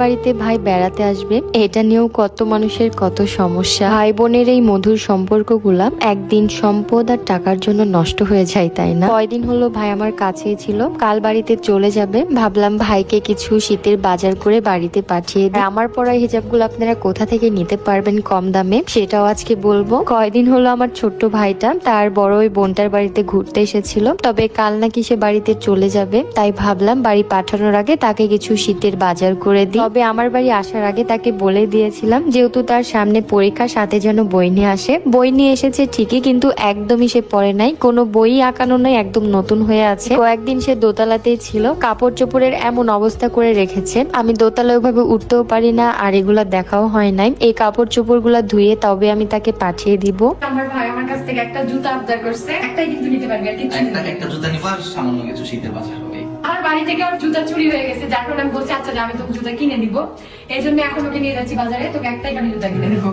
বাড়িতে ভাই বেড়াতে আসবে, এটা নিয়েও কত মানুষের কত সমস্যা। ভাই বোনের এই মধুর সম্পর্কগুলা একদিন সম্পদ আর টাকার জন্য নষ্ট হয়ে যায়, তাই না? কয়দিন হলো ভাই আমার কাছেই ছিল, কাল বাড়িতে চলে যাবে। ভাবলাম ভাইকে কিছু শীতের বাজার করে বাড়িতে পাঠিয়ে দিই। আমার পরা হিজাবগুলো আপনারা কোথা থেকে নিতে পারবেন কম দামে, সেটাও আজকে বলব। কয়দিন হলো আমার ছোট্ট ভাইটা, তার বড় ওই বোনটার বাড়িতে ঘুরতে এসেছিল, তবে কাল নাকি সে বাড়িতে চলে যাবে, তাই ভাবলাম বাড়ি পাঠানোর আগে তাকে কিছু শীতের বাজার করে দিই। তবে আমার বাড়ি আসার আগে তাকে বলে দিয়েছিলাম যেহেতু তার সামনে পরীক্ষা সাথে যেন বই নিয়ে আসে। বই নিয়ে এসেছে ঠিকই কিন্তু একদমই সে পড়ে নাই। কোনো বই আঁকানো নাই একদম নতুন হয়ে আছে। কয়েকদিন সে দোতলাতেই ছিল কাপড় চোপড়ের এমন অবস্থা করে রেখেছে। আমি দোতলা ওইভাবে উঠতেও পারি না আর এগুলা দেখাও হয় নাই। এই কাপড় চোপড়গুলা ধুয়ে তবে আমি তাকে পাঠিয়ে দিব। আমার ভাই আমার কাছ থেকে একটা জুতা আবদার করছে। একটাই কিন্তু নিতে পারবে আর কিছু না। একটা জুতা নিবার সামান্য কিছু শীতের বাজার হবে। আমার বাড়ি থেকে ওর জুতা চুরি হয়ে গেছে, যার কারণে আমি বলছি আচ্ছা আমি তোকে জুতা কিনে দিব। এই জন্য এখন ওকে নিয়ে যাচ্ছি বাজারে, তোকে একটাই কানে জুতা কিনে দেবো।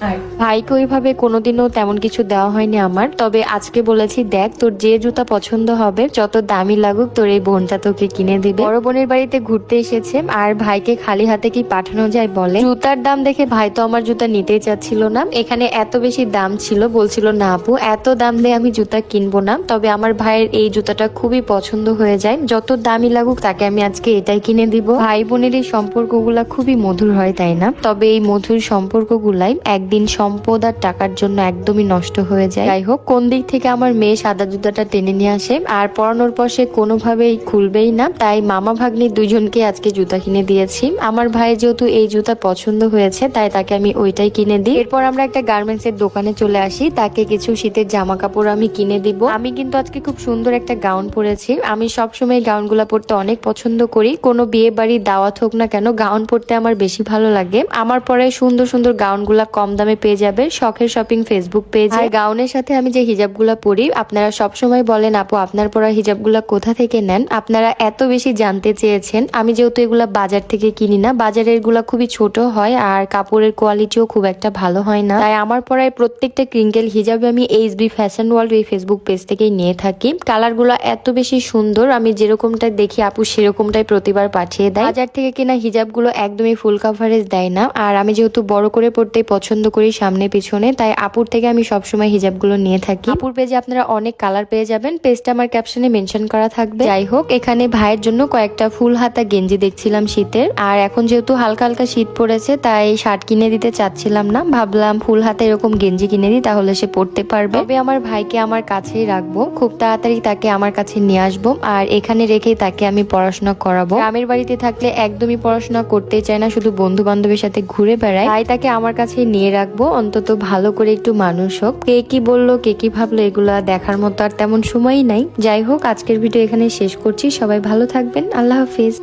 আর ভাইকে ওইভাবে কোনোদিনও তেমন কিছু দেওয়া হয়নি আমার। তবে আজকে বলেছি, দেখ, তোর যে জুতা পছন্দ হবে, যত দামি লাগুক, তোর এই বোনটা তোকে কিনে দিবে। বড় বোনের বাড়িতে ঘুরতে এসেছে, আর ভাইকে খালি হাতে কি পাঠানো যায় বলে? জুতার দাম দেখে ভাই তো আমার জুতা নিতেই চাচ্ছিল না। এখানে এত বেশি দাম ছিল, বলছিল, না আপু, এত দাম দিয়ে আমি জুতা কিনবো না। তবে আমার ভাইয়ের এই জুতাটা খুবই পছন্দ হয়ে যায়। যত দামি লাগুক, তাকে আমি আজকে এটাই কিনে দিব। ভাই বোনের এই সম্পর্কগুলা খুবই মধুর হয়, তাই না? তবে এই মধুর সম্পর্কগুলাই একদিন সম্পদ আর টাকার জন্য একদমই নষ্ট হয়ে যায়। যাই হোক, কোন দিক থেকে আমার মেয়ে সাদা জুতাটা টেনে নিয়ে আসে, আর পরানোর পর সে কোনোভাবেই খুলবেই না, তাই মামা ভাগ্নি দুজনকে আজকে জুতা কিনে দিয়েছি। আমার ভাই যেহেতু এই জুতা পছন্দ হয়েছে, তাই তাকে আমি ওইটাই কিনে দিই। এরপর আমরা একটা গার্মেন্টস এর দোকানে চলে আসি, তাকে কিছু শীতের জামা কাপড় আমি কিনে দিব। আমি কিন্তু আজকে খুব সুন্দর একটা গাউন পরেছি। আমি সবসময় গাউনগুলা পরতে অনেক পছন্দ করি। কোনো বিয়ে বাড়ি দাওয়াত হোক না কেন, গাউন পরতে আমার বেশি ভালো লাগে। আমার পরে সুন্দর সুন্দর গাউনগুলা কম দামে পেয়ে যাবে শখের শপিং ফেসবুক পেজ আর গাউনের সাথে আমি যে হিজাবগুলা পরি, আপনারা সবসময় বলেন, আপু, আপনার পরা হিজাবগুলা কোথা থেকে নেন? আপনারা এত বেশি জানতে চেয়েছেন। আমি যেহেতু এগুলা বাজার থেকে কিনি না বাজারেরগুলা খুবই ছোট হয় আর কাপড়ের কোয়ালিটিও খুব একটা ভালো হয় না। তাই আমার পরায় প্রত্যেকটা ক্রিঙ্কেল হিজাবে আমি এইচ বি ফ্যাশন ওয়ার্ল্ড এই ফেসবুক পেজ থেকেই নিয়ে থাকি। কালারগুলো এত বেশি সুন্দর, আমি যেরকমটা দেখি, আপু সেরকমটাই প্রতিবার পাঠিয়ে দেয়। বাজার থেকে কেনা হিজাবগুলো একদমই ফুল কাভারেজ দেয় না। আর আমি যেহেতু বড় করে পড়তে পছন্দ করি সামনে পিছনে, তাই আপুর থেকে আমি সবসময় হিজাবগুলো নিয়ে থাকি। আপুর পেজে আপনারা অনেক কালার পেয়ে যাবেন, পেজটা আমার ক্যাপশনে মেনশন করা থাকবে। যাই হোক, এখানে ভাইয়ের জন্য কয়েকটা ফুল হাতা গেঞ্জি দেখছিলাম শীতের। আর এখন যেহেতু হালকা হালকা শীত পড়েছে, তাই শার্ট কিনে দিতে চাচ্ছিলাম না। ভাবলাম ফুল হাতে এরকম গেঞ্জি কিনে দিই, তাহলে সে পড়তে পারবে। তবে আমার ভাইকে আমার কাছেই রাখব। খুব তাড়াতাড়ি তাকে আমার কাছে নিয়ে আসব, আর এখানে রেখেই তাকে আমি পড়াশোনা করাবো। গ্রামের বাড়িতে থাকলে একদমই পড়াশোনা করতে চায় না, শুধু বন্ধু বান্ধবের সাথে ঘুরে বেড়ায়। তাই তাকে আমার কাছে নিয়ে রাখব, অন্তত ভালো করে একটু মানুষ হোক। কে কি বলল, কে কি ভাবলো, এগুলো দেখার মতো আর তেমন সময়ই নাই। যাই হোক, আজকের ভিডিও এখানে শেষ করছি। সবাই ভালো থাকবেন। আল্লাহ হাফিজ।